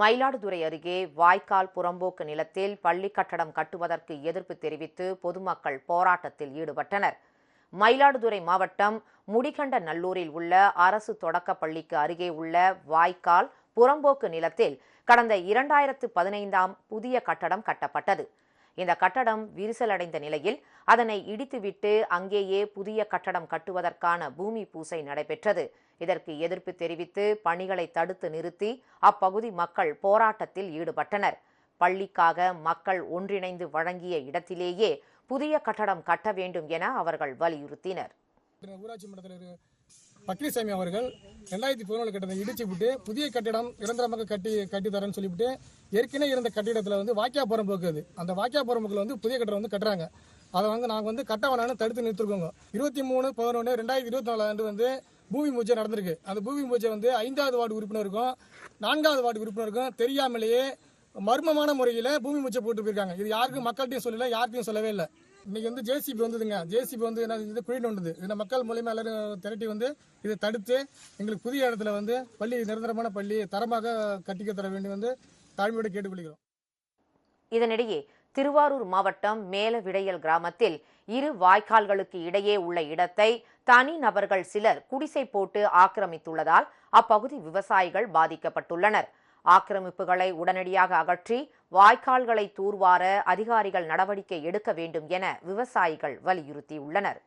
மயிலாடுதுறை அருகே வாய்க்கால் புறம்போக்கு நிலத்தில் பள்ளி கட்டடம் கட்டுவதற்கு எதிர்ப்பு தெரிவித்து பொதுமக்கள் போராட்டத்தில் ஈடுபட்டனர். மயிலாடுதுறை மாவட்டம் முடிகண்ட நல்லூரில் உள்ள அரசு தொடக்கப் பள்ளிக்கு அருகே உள்ள வாய்க்கால் புறம்போக்கு நிலத்தில் கடந்த இரண்டாயிரத்து பதினைந்தாம் புதிய கட்டடம் கட்டப்பட்டது. இந்த கட்டடம் விரிசலடைந்த நிலையில் அதனை இடித்துவிட்டு அங்கேயே புதிய கட்டடம் கட்டுவதற்கான பூமி பூசை நடைபெற்றது. இதற்கு எதிர்ப்பு தெரிவித்து பணிகளை தடுத்து நிறுத்தி அப்பகுதி மக்கள் போராட்டத்தில் ஈடுபட்டனர். பள்ளிக்காக மக்கள் ஒன்றிணைந்து வழங்கிய இடத்திலேயே புதிய கட்டடம் கட்ட வேண்டும் என அவர்கள் வலியுறுத்தினர். ஊராட்சி மன்றத்தில் பக்ரிசாமி அவர்கள் ரெண்டாயிரத்தி பதினொன்று கட்டத்தை இடிச்சு விட்டு புதிய கட்டிடம் நிரந்தரமாக கட்டி கட்டி தரேன்னு சொல்லிவிட்டு ஏற்கனவே இருந்த கட்டிடத்தில் வந்து வாக்கியாபுரம் போக்குது அந்த வாக்கியாபுரம் போக்கில் வந்து புதிய கட்டிடம் வந்து கட்டுறாங்க. அதை வந்து நாங்கள் வந்து கட்ட வேணாம்னு தடுத்து நிறுத்திருக்கோங்க. இருபத்தி மூணு பதினொன்று ரெண்டாயிரத்தி இருபத்தி நாலு ஆண்டு வந்து பூமி பூஜை நடந்திருக்கு. அந்த பூமி பூஜை வந்து ஐந்தாவது வார்டு உறுப்பினருக்கும் நான்காவது வார்டு உறுப்பினருக்கும் தெரியாமலேயே மர்மமான முறையில் பூமி பூஜை போட்டு போயிருக்காங்க. இது யாருக்கும் மக்கள்கிட்டையும் சொல்லலை யார்கிட்டையும் சொல்லவே இல்லை. இன்னைக்கு வந்து ஜேசிபி வந்ததுங்க. ஜேசிபி வந்து என்ன இது குழி நோண்டுது இந்த மக்கள் மூலியமா எல்லாரும் திரட்டி வந்து இதை தடுத்து எங்களுக்கு புதிய இடத்துல வந்து பள்ளி நிரந்தரமான பள்ளி தரமாக கட்டிக்க தர வேண்டி வந்து தாழ்மையோடு கேட்டுக்கொள்கிறோம். இதனிடையே திருவாரூர் மாவட்டம் மேலவிடையல் கிராமத்தில் இரு வாய்க்கால்களுக்கு இடையே உள்ள இடத்தை தனி நபர்கள் சிலர் குடிசை போட்டு ஆக்கிரமித்துள்ளதால் அப்பகுதி விவசாயிகள் பாதிக்கப்பட்டுள்ளனர். ஆக்கிரமிப்புகளை உடனடியாக அகற்றி வாய்க்கால்களை தூர்வார அதிகாரிகள் நடவடிக்கை எடுக்க வேண்டும் என விவசாயிகள் வலியுறுத்தியுள்ளனர்.